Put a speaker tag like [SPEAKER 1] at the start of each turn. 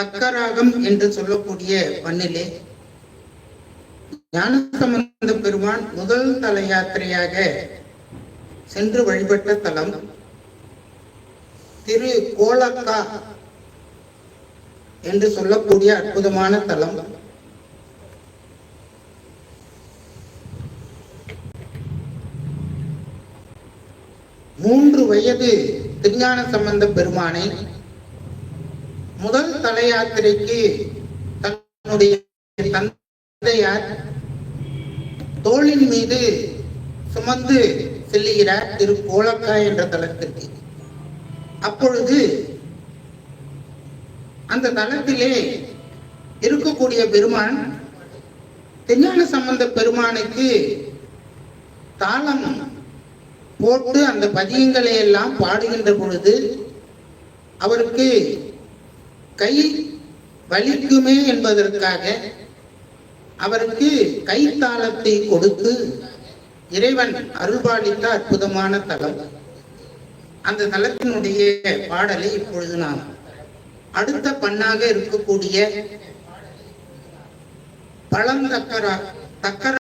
[SPEAKER 1] தக்கராகம் என்று சொல்லக்கூடிய பண்ணிலே ஞானசம்பந்த பெருமான் முதல் தல யாத்திரையாக சென்று வழிபட்ட தலம் திரு கோலக்கா என்று சொல்லக்கூடிய அற்புதமான தலம். மூன்று வயது திருஞான சம்பந்த பெருமானை முதல் தல யாத்திரைக்கு தன்னுடைய தந்தையார் தோளின் மீது சுமந்து செல்லுகிறார் திரு கோலக்கா என்ற தளத்திற்கு அப்பொழுது அந்த தளத்திலே இருக்கக்கூடிய பெருமான் திருஞான சம்பந்த பெருமானுக்கு தாளம் போட்டு அந்த பதியங்களை எல்லாம் பாடுகின்ற பொழுது அவருக்கு கை வலிக்குமே என்பதற்காக அவருக்கு கைத்தாளத்தை கொடுத்து இறைவன் அருள்பாலித்த அற்புதமான தலம். அந்த தலத்தினுடைய பாடலை இப்பொழுது நாம் அடுத்த பண்ணாக இருக்கக்கூடிய பழந்தக்கரா தக்கர